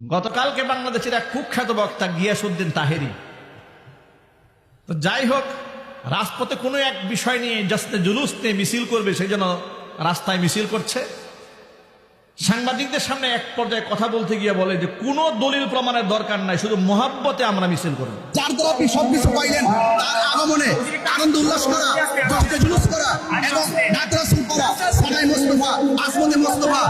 গতকালকে বাংলাদেশের এক কুখ্যাত বক্তা গিয়াসুদ্দিন তাহেরি। তো যাই হোক, রাজপথে কোনো এক বিষয় নিয়ে জাস্ট জুলুস নিয়ে মিছিল করবে, সেই জন্য রাস্তায় মিছিল করছে। সাংবাদিকদের সামনে এক পর্যায়ে কথা বলতে গিয়ে বলে যে, কোনো দলিল প্রমাণের দরকার নাই, শুধু মোহাব্বতে আমরা মিছিল সবকিছু পাইলেন, তার আগমনে আনন্দ উল্লাস করা জুলুস করা এবং নাত রাসূল করা। সানাই মোস্তফা আসমতে মোস্তফা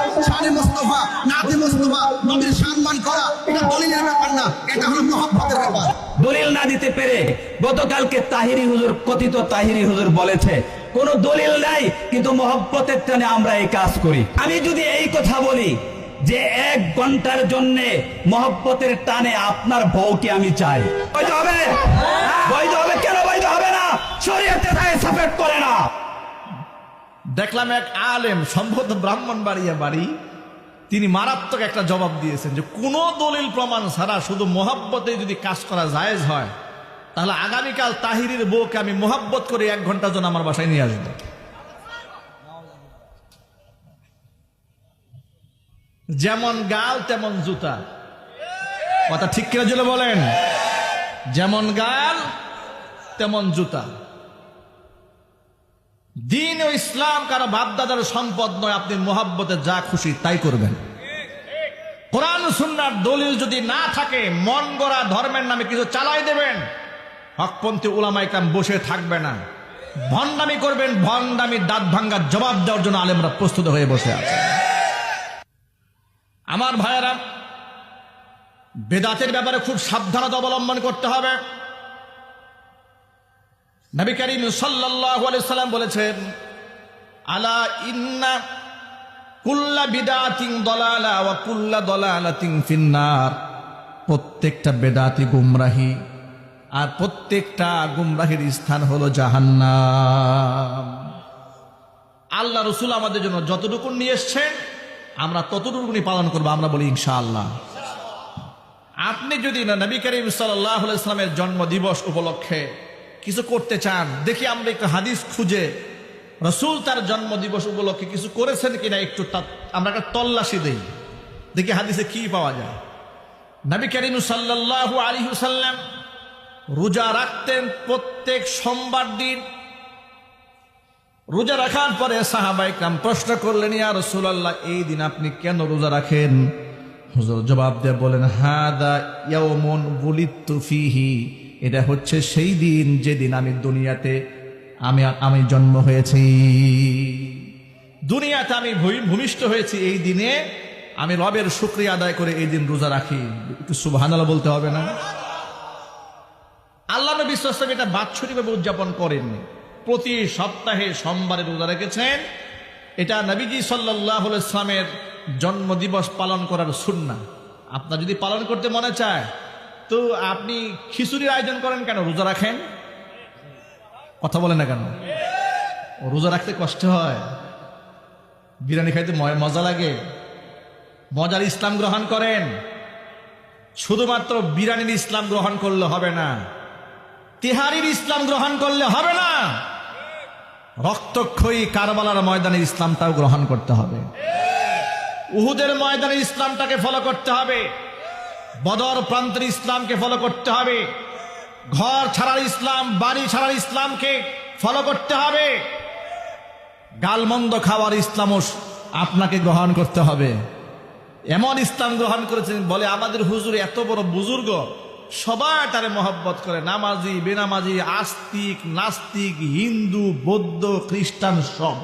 মোস্তফা, নাতে মোস্তফা নবীর সম্মান করা এটা দলিলের ব্যাপার না। এটা হলো মহব্বতের ব্যাপার। দলিল না দিতে পেরে গতকালকে তাহিরি হুজুর কথিত তাহিরি হুজুর বলেছে কোন দলিল নাই কিন্তু মহব্বতের টানে আমরা এই কাজ করি। আমি যদি এই কথা বলি যে এক ঘণ্টার জন্য মহব্বতের টানে আপনার বউকে আমি চাই। বৈধ হবে? বৈধ হবে কেন? বৈধ হবে না। শরীয়তে তাই সাপোর্ট করে না। দেখলাম এক আলেম সম্ভবত ব্রাহ্মণ বাড়িয়া বাড়ি তিনি মারাত্মক একটা জবাব দিয়েছেন যে কোনো দলিল প্রমাণ ছাড়া শুধু মোহাব্বতে যদি কাজ করা জায়েজ হয়, তাহলে আগামীকাল তাহিরের বউকে আমি মোহাব্বত করে এক ঘণ্টার জন্য আমার বাসায় নিয়ে আসব। যেমন গাল, তেমন জুতা। কথা ঠিক কিনা জুলে বলেন? যেমন গাল, তেমন জুতা। দিন ও ইসলাম কারও বাপদাদার সম্পদ নয়, আপনি মোহাব্বতে যা খুশি তাই করবেন। কোরআন সুন্নার দলিল যদি না থাকে, মন গড়া ধর্মের নামে কিছু চালাই দেবেন। হকপন্থী ওলামাইকাম বসে থাকবে না। ভণ্ডামি করবেন, ভণ্ডামি দাঁত ভাঙ্গার জবাব দেওয়ার জন্য আলেমরা প্রস্তুত হয়ে বসে আছে। আমার ভাইয়েরা, বেদাতের ব্যাপারে খুব সাবধানতা অবলম্বন করতে হবে। নবী করিম আলাইহি সাল্লাম বলেছেন, আলা ইন্না কুল্লা বিদাতিন দলালা ওয়া কুল্লা দলালাতিন ফিন্নার। প্রত্যেকটা বেদাতি গুমরাহি, আর প্রত্যেকটা গুমরাহির স্থান হলো জাহান্নাম। আল্লাহ রসুল আমাদের জন্য যতটুকু নিয়ে এসছেন আমরা ততটুকুনি পালন করব, আমরা বলি ইনশাআল্লাহ। আপনি যদি না নবী করিম সাল্লাহ ইসলামের জন্ম দিবস উপলক্ষে কিছু করতে চান, দেখি আমরা একটু হাদিস খুঁজে। রসুল তার জন্ম দিবস উপলক্ষে কিছু করেছেন কিনা একটু আমরা একটা তল্লাশি দেই। দেখি হাদিসে কি পাওয়া যায়। নবী করিম সাল্লাহ আলী সাল্লাম রোজা রাখতেন প্রত্যেক সোমবার দিন। রোজা রাখার পরে সাহাবাইকরাম প্রশ্ন করলেন, ইয়া রসুলাল্লাহ, এই দিন আপনি কেন রোজা রাখেন? হুজুর জবাব দিয়ে বলেন, হাদা ইয়াউমুন বুলিত্তু ফিহি। এটা হচ্ছে সেই দিন, যেদিন আমি দুনিয়াতে আমি আমি জন্ম হয়েছি। দুনিয়াতে আমি ভূমি- ভূমিষ্ঠ হয়েছি এই দিনে। আমি রবের শুক্রিয়া আদায় করে এই দিন রোজা রাখি। একটু সুবহানাল্লাহ বলতে হবে না? আল্লাহ নবী সাল্লাম এটা বাৎসরিকভাবে উদযাপন করেননি। প্রতি সপ্তাহে সোমবারে রোজা রেখেছেন। এটা নবীজি সাল্লাহ ইসলামের জন্মদিবস পালন করার সুন্না আপনার যদি পালন করতে মনে চায় তো আপনি খিচুড়ির আয়োজন করেন কেন? রোজা রাখেন? কথা বলে না কেন? রোজা রাখতে কষ্ট হয়। বিরিয়ানি খাইতে মজা লাগে। মজার ইসলাম গ্রহণ করেন। শুধুমাত্র বিরিয়ানির ইসলাম গ্রহণ করলে হবে না। তিহারির ইসলাম গ্রহণ করলে হবে না। রক্তক্ষয়ী কারবালার ময়দানে ইসলামটাও গ্রহণ করতে হবে। উহুদের ময়দানে ইসলামটাকে ফলো করতে হবে। বদর প্রান্তের ইসলামকে ফলো করতে হবে। ঘর ছাড়ার ইসলাম, বাড়ি ছাড়ার ইসলামকে ফলো করতে হবে। গালমন্দ খাওয়ার ইসলামও আপনাকে গ্রহণ করতে হবে। এমন ইসলাম গ্রহণ করেছেন, বলে আমাদের হুজুর এত বড় বুজুর্গ, সবাই তারে মহব্বত করে, নামাজি, বেনামাজি, আস্তিক, নাস্তিক, হিন্দু, বৌদ্ধ, খ্রিস্টান সব।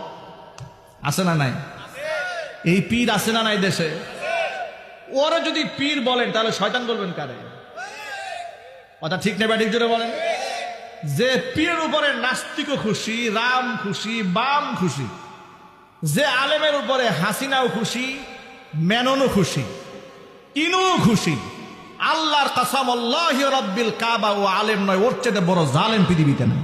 আছে না নাই? এই পীর আছে না নাই দেশে? ওরা যদি পীর বলেন, তাহলে শয়তান বলবেন কারে? কথা ঠিক নেই ঠিক জোরে বলেন? যে পীরের উপরে নাস্তিকও খুশি, রাম খুশি, বাম খুশি, যে আলেমের উপরে হাসিনাও খুশি, মেননও খুশি ইনু খুশি, আল্লাহর কাসাম আল্লাহ রব্বিল কাবা ও আলেম নয়, ওর চেয়ে বড় জালেম পৃথিবীতে নাই।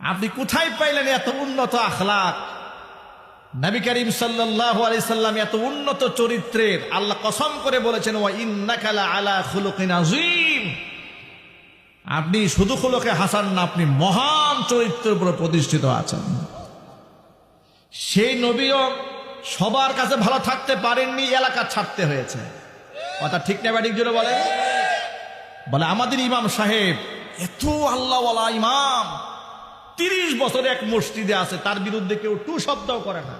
আপনি কোথায় পাইলেন এত উন্নত আখলাক? নবী করিম সাল্লাম এত উন্নত চরিত্রের আল্লাহ কসম করে বলেছেন, ওয়া ইন্নাকালা আলা আপনি শুধু খুলকে হাসান না, আপনি মহান চরিত্রের উপর প্রতিষ্ঠিত আছেন। সেই নবীও সবার কাছে ভালো থাকতে পারেননি এলাকা ছাড়তে হয়েছে। কথা ঠিক না ব্যাটিক জুড়ে বলে বলে, আমাদের ইমাম সাহেব, এত আল্লাহওয়ালা ইমাম। তিরিশ বছরে এক মসজিদে আছে, তার বিরুদ্ধে কেউ টু শব্দও করে না।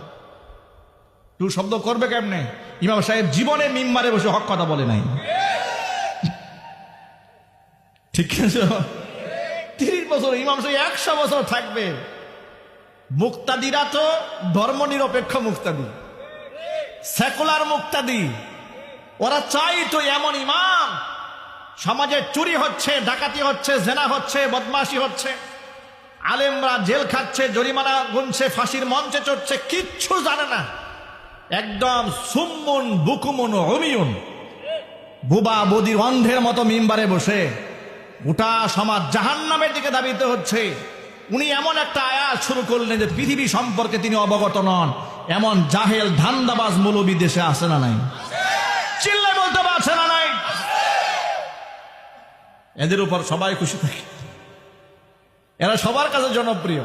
টু শব্দ করবে কেমনে? ইমাম সাহেব জীবনে মিম্বারে বসে হক কথা বলে নাই। ঠিক আছে? তিরিশ বছর, ইমাম সাহেব একশো বছর থাকবে। মুক্তাদিরা তো ধর্ম নিরপেক্ষ মুক্তাদি। সেকুলার মুক্তাদি। ওরা চাই তো এমন ইমাম। সমাজে চুরি হচ্ছে, ডাকাতি হচ্ছে, জেনা হচ্ছে, বদমাশি হচ্ছে। আলেমরা জেল খাচ্ছে, জরিমানা গুনছে, ফাঁসির মঞ্চে চড়ছে, কিচ্ছু জানে না। একদম সুম্মন, বুকুমন, অমিয়ন। বুবা বদির অন্ধের মতো মিম্বারে বসে গোটা সমাজ জাহান্নামের দিকে দাবিতে হচ্ছে। উনি এমন একটা আয়াত শুরু করলেন যে পৃথিবী সম্পর্কে তিনি অবগত নন। এমন জাহেল, ধান্দাবাজ মৌলবী দেশে আসে না নাই? চিল্লে বলতে পারছে না নাই? এদের উপর সবাই খুশি থাকে। এরা সবার কাছে জনপ্রিয়।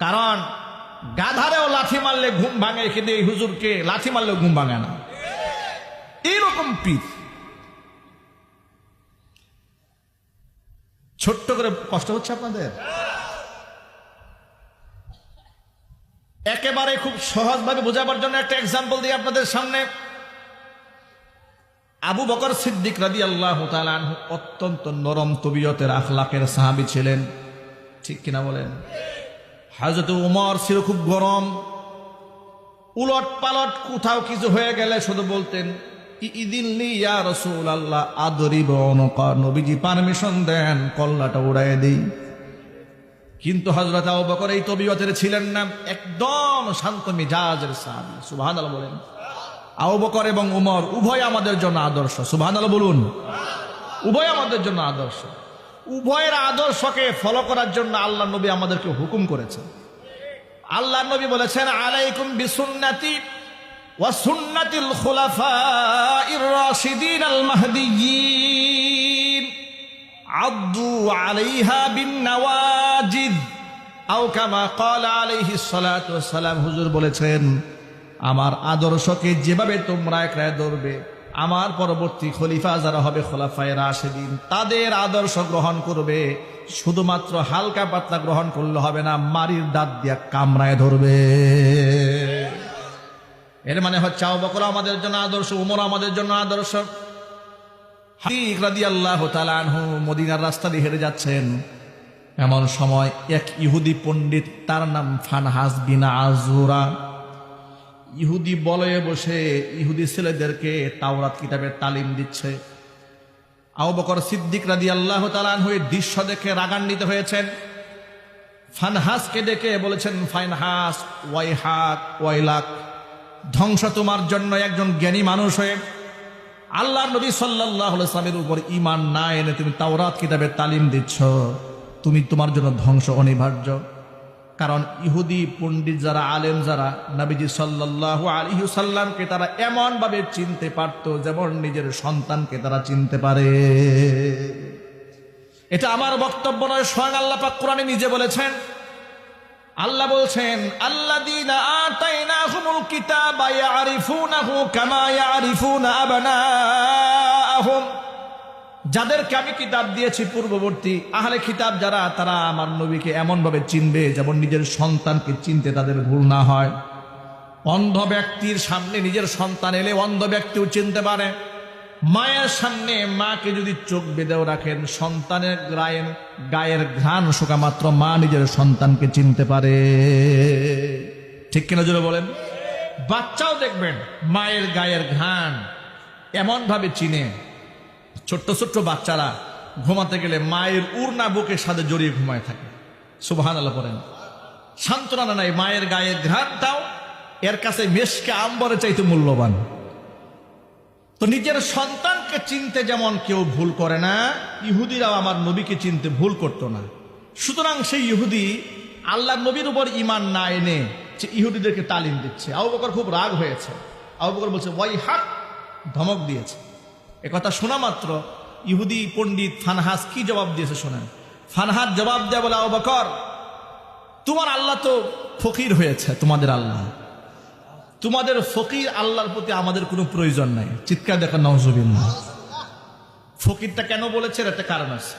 কারণ গাধারেও লাঠি মারলে ঘুম ভাঙে, কিন্তু এই হুজুরকে লাঠি মারলে ঘুম ভাঙে না। এইরকম পীর। ছোট্ট করে কষ্ট হচ্ছে আপনাদের? একেবারে খুব সহজভাবে বোঝাবার জন্য একটা এক্সাম্পল দিই আপনাদের সামনে। আবু বকর সিদ্দিক রাদি আল্লাহ অত্যন্ত নরম তবিয়তের আখলাকের সাহাবি ছিলেন। ঠিক কিনা বলেন? হাজরত উমর ছিল খুব গরম। উলট পালট কোথাও কিছু হয়ে গেলে শুধু বলতেন রসুল আল্লাহ পারমিশন দেন কিন্তু হজরত আবু বকর এই তবিয়তের ছিলেন না, একদম শান্ত মিজাজের সাহাবি, সুবহানাল্লাহ বলেন। আবু বকর এবং উমর, উভয় আমাদের জন্য আদর্শ। সুবহানাল্লাহ বলুন। উভয় আমাদের জন্য আদর্শ। উভয়ের আদর্শকে ফলো করার জন্য আল্লাহ নবী আমাদেরকে হুকুম করেছেন। আল্লাহ নবী বলেছেন, আলাইকুম বিসুন্নাতি ওয়া সুন্নাতিল খুলাফাইর রাশিদিন আল মাহদিয়্যিন। আদু আলাইহা বিন নওয়াজিদ। আও কামা ক্বালা আলাইহিস সালাতু ওয়াস সালাম। হুজুর বলেছেন আমার আদর্শকে যেভাবে তোমরা একরায় ধরবে, আমার পরবর্তী খলিফা যারা হবে খোলাফায় রাশেদিন, তাদের আদর্শ গ্রহণ করবে। শুধুমাত্র হালকা পাতলা গ্রহণ করলে হবে না, মারির দাঁত দিয়া কামড়ায় ধরবে। এর মানে হচ্ছে আবু বকর আমাদের জন্য আদর্শ, উমর আমাদের জন্য আদর্শ। মদিনার রাস্তা দিয়ে হেঁটে যাচ্ছেন। এমন সময় এক ইহুদি পণ্ডিত, তার নাম ফানহাস বিনা আজুরা ইহুদি বলয়ে বসে ইহুদি ছেলেদেরকে তাওরাত কিতাবের তালিম দিচ্ছে। আবু বকর সিদ্দিক রাদি আল্লাহ তালান হয়ে দৃশ্য দেখে রাগান্বিত হয়েছেন। ফানহাসকে ডেকে বলেছেন ফাইনহাস ওয়াই হাক ওয়াইলাক, ধ্বংস তোমার জন্য একজন জ্ঞানী মানুষ হয়ে। আল্লাহ নবী সাল্লাহ ইসলামের উপর ইমান না এনে তুমি তাওরাত কিতাবের তালিম দিচ্ছ। তুমি তোমার জন্য ধ্বংস অনিবার্য। কারণ ইহুদি পণ্ডিত যারা, আলেম যারা, নবীজি সাল্লাহ আলী সাল্লামকে তারা এমন ভাবে চিনতে পারত যেমন নিজের সন্তানকে তারা চিনতে পারে। এটা আমার বক্তব্য নয়, স্বয়ং আল্লাহ পাক কোরআনে নিজে বলেছেন। আল্লাহ বলছেন আতাইনাহুমুল কিতাবা যাদেরকে আমি কিতাব দিয়েছি পূর্ববর্তী আহলে কিতাব যারা, তারা আমার নবীকে এমন ভাবে চিনবে যেমন নিজের সন্তানকে চিনতে তাদের ভুল না হয়। অন্ধ ব্যক্তির সামনে নিজের সন্তান এলে অন্ধ ব্যক্তিও চিনতে পারে। মায়ের সামনে মাকে যদি চোখ বেঁধেও রাখেন, সন্তানের গায়ের গায়ের ঘ্রাণ শোকা মাত্র মা নিজের সন্তানকে চিনতে পারে। ঠিক কিনা জোরে বলেন? বাচ্চাও দেখবেন মায়ের গায়ের ঘ্রাণ এমন ভাবে চিনে। ছোট্ট ছোট্ট বাচ্চারা ঘুমাতে গেলে মায়ের উড়না বুকের সাথে জড়িয়ে ঘুমায় থাকে। সুবাহান আল্লাহ করেন সান্ত্বনা নাই, মায়ের গায়ের ঘ্রাণটাও এর কাছে মেশকে আম্বরে চাইতে মূল্যবান। তো নিজের সন্তানকে চিনতে যেমন কেউ ভুল করে না, ইহুদিরাও আমার নবীকে চিনতে ভুল করত না। সুতরাং সেই ইহুদি আল্লাহ নবীর উপর ইমান না এনে যে ইহুদিদেরকে তালিম দিচ্ছে। আবু বকর খুব রাগ হয়েছে। আবু বকর বলছে ওয়াই হাক ধমক দিয়েছে। কথা শোনা মাত্র। ইহুদি পণ্ডিত ফানহাস কি জবাব দিয়েছে শোনেন। ফানহাস জবাব দেয় বলে, আবু বকর, তোমার আল্লাহ তো ফকির হয়েছে, তোমাদের আল্লাহ। তোমাদের ফকির আল্লাহর প্রতি আমাদের কোনো প্রয়োজন নাই। চিৎকার দেখা নজবিল্লা ফকিরটা কেন বলেছে একটা কারণ আছে।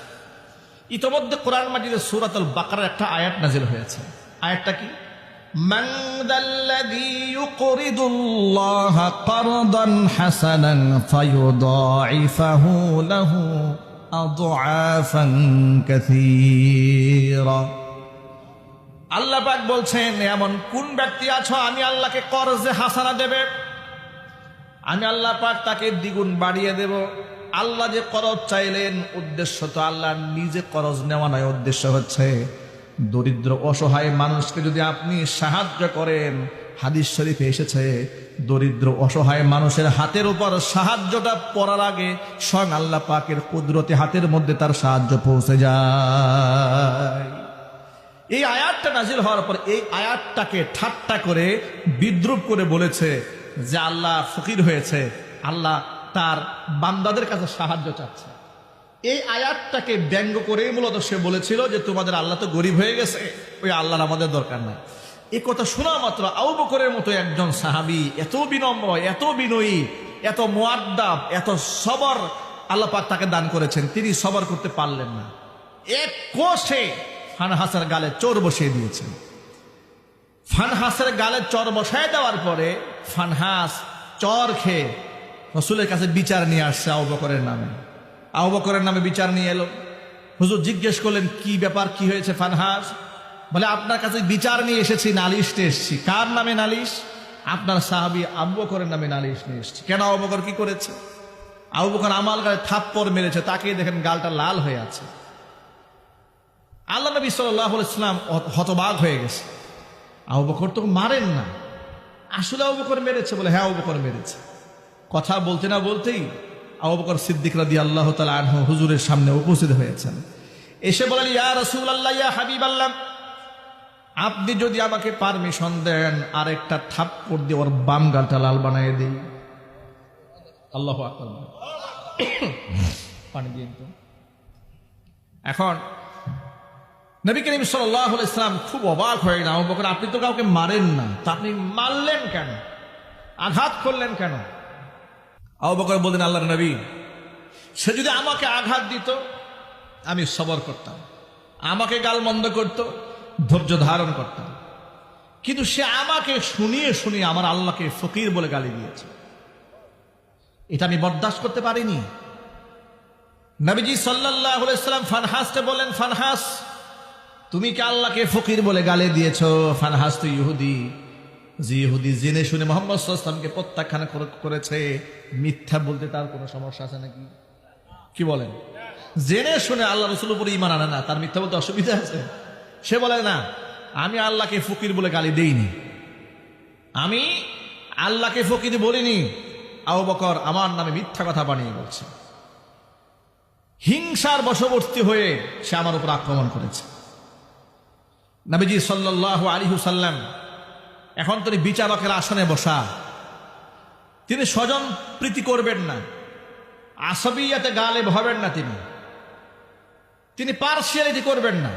ইতোমধ্যে কোরআন মাজিদের সুরাতুল বাকার একটা আয়াত নাজিল হয়েছে। আয়াতটা কি? من ذا الذي يقرض الله قرضا حسنا فيضاعفه له أضعافا كثيرا আল্লাহ পাক বলছেন এমন কোন ব্যক্তি আছো আমি আল্লাহকে করজে হাসানা দেবে আমি আল্লাহ পাক তাকে দ্বিগুণ বাড়িয়ে দেব আল্লাহ যে করজ চাইলেন উদ্দেশ্য তো আল্লাহ নিজে করজ নেওয়া নয় উদ্দেশ্য হচ্ছে দরিদ্র, অসহায় মানুষকে যদি আপনি সাহায্য করেন, হাদিস শরীফে এসেছে, দরিদ্র, অসহায় মানুষের হাতের উপর সাহায্যটা পড়ার আগে স্বয়ং আল্লাহ পাকের কুদরতি হাতের মধ্যে তার সাহায্য পৌঁছে যায়। এই আয়াতটা নাজিল হওয়ার পর এই আয়াতটাকে ঠাট্টা করে, বিদ্রুপ করে বলেছে যে আল্লাহ ফকির হয়েছে, আল্লাহ তার বান্দাদের কাছে সাহায্য চাচ্ছে। এই আয়াতটাকে ব্যঙ্গ করে মূলত সে বলেছিল যে তোমাদের আল্লাহ তো গরিব হয়ে গেছে, ওই আল্লাহর আমাদের দরকার নাই। এই কথা শোনা মাত্র আউ বকরের মতো একজন সাহাবি এত বিনম্র, এত বিনয়ী, এত মোয়াদ্দাব এত সবর আল্লাহ পাক তাকে দান করেছেন। তিনি সবর করতে পারলেন না। এক কোষে ফানহাসের গালে চোর বসিয়ে দিয়েছেন। ফানহাসের গালে চর বসায় দেওয়ার পরে ফানহাস চর খেয়ে রসুলের কাছে বিচার নিয়ে আসছে আউ বকরের নামে। আউ বকরের নামে বিচার নিয়ে এলো। হুজুর জিজ্ঞেস করলেন, কি ব্যাপার? কি হয়েছে ফানহাস? বলে, আপনার কাছে বিচার নিয়ে এসেছি নালিশতে এসেছি। কার নামে নালিশ? আপনার সাহাবি আবু বকরের নামে নালিশ নিয়ে এসেছি। কেন আবু কি করেছে? আবু বকর আমাল গায়ে থাপ্পড় মেরেছে তাকে দেখেন গালটা লাল হয়ে আছে। আল্লাহ নবী সাল্লাহ ইসলাম হতবাগ হয়ে গেছে। আবু বকর তো মারেন না। আসলে আবু বকর মেরেছে বলে হ্যাঁ আবু মেরেছে। কথা বলতে না বলতেই আবু বকর সিদ্দিক রাদি আল্লাহ তালা আনহু হুজুরের সামনে উপস্থিত হয়েছেন। এসে বলেন, ইয়া রসুল আল্লাহ ইয়া হাবিব আল্লাহ আপনি যদি আমাকে পারমিশন দেন আর একটা থাপ্পড় দিয়ে ওর বাম গালটা লাল বানিয়ে দিই। আল্লাহ পানি দিয়ে। এখন, নবী করিম সাল্লাহ ইসলাম খুব অবাক হয়ে না বকর, আপনি তো কাউকে মারেন না, তা আপনি মারলেন কেন? আঘাত করলেন কেন? আবু বকর বললেন, আল্লাহর নবী, সে যদি আমাকে আঘাত দিত, আমি সবর করতাম। আমাকে গাল গালমন্দ করত, ধৈর্য ধারণ করতাম। কিন্তু সে আমাকে শুনিয়ে শুনিয়ে আমার আল্লাহকে ফকির বলে গালি দিয়েছে। এটা আমি বরদাস্ত করতে পারিনি। নবীজি সাল্লাহ সাল্লাম ফানহাসকে বলেন ফানহাস, তুমি কি আল্লাহকে ফকির বলে গালে দিয়েছ? ফানহাস তো ইহুদি। যে জেনে শুনে মোহাম্মদ সাল্লামকে প্রত্যাখ্যান করে- করেছে, মিথ্যা বলতে তার কোনো সমস্যা আছে নাকি? কি বলেন? জেনে শুনে আল্লাহ রসুল উপরে ইমান আনে না, তার মিথ্যা বলতে অসুবিধা আছে? সে বলে, না, আমি আল্লাহকে ফকির বলে গালি দেইনি। আমি আল্লাহকে ফকির বলিনি। আবু বকর আমার নামে মিথ্যা কথা বানিয়ে বলছে। হিংসার বশবর্তী হয়ে সে আমার উপর আক্রমণ করেছে। নবীজি সাল্লাহ আলী সাল্লাম এখন তিনি বিচারকের আসনে বসা। তিনি স্বজন প্রীতি করবেন না। আসবিয়াতে গালে হবেন না তিনি। তিনি পার্সিয়ালিটি করবেন না।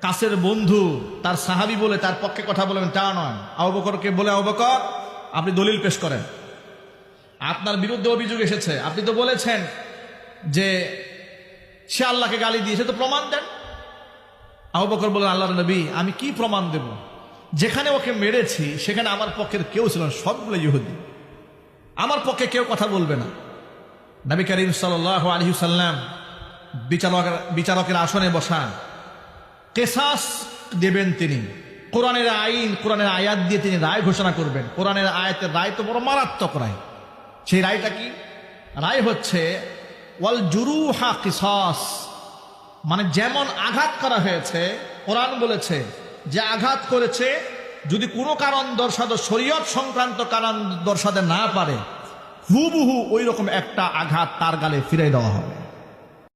কাছের বন্ধু, তার সাহাবি বলে তার পক্ষে কথা বলবেন, তা নয়। আবু বকরকে বলে, আবু বকর, আপনি দলিল পেশ করেন। আপনার বিরুদ্ধে অভিযোগ এসেছে। আপনি তো বলেছেন যে সে আল্লাহকে গালি দিয়েছে। তো প্রমাণ দেন। আহবকর বকর বলেন আল্লাহর নবী, আমি কি প্রমাণ দেব? যেখানে ওকে মেরেছি, সেখানে আমার পক্ষের কেউ ছিল না, সবগুলো ইহুদি। আমার পক্ষে কেউ কথা বলবে না। নবী করিম সাল আলহি সাল্লাম বিচারকের বিচারকের আসনে বসান। কেসাস দেবেন তিনি। কোরআনের আইন, কোরআনের আয়াত দিয়ে তিনি রায় ঘোষণা করবেন। কোরআনের আয়াতের রায় তো বড় মারাত্মক রায়। সেই রায়টা কি? রায় হচ্ছে, ওয়াল জুরুহা কিসাস। মানে যেমন আঘাত করা হয়েছে, কোরআন বলেছে যে আঘাত করেছে, যদি কোনো কারণ দর্শাতে শরীয়ত সংক্রান্ত কারণ দর্শাতে না পারে, হুবহু ওই রকম একটা আঘাত তার গালে ফিরে দেওয়া হবে।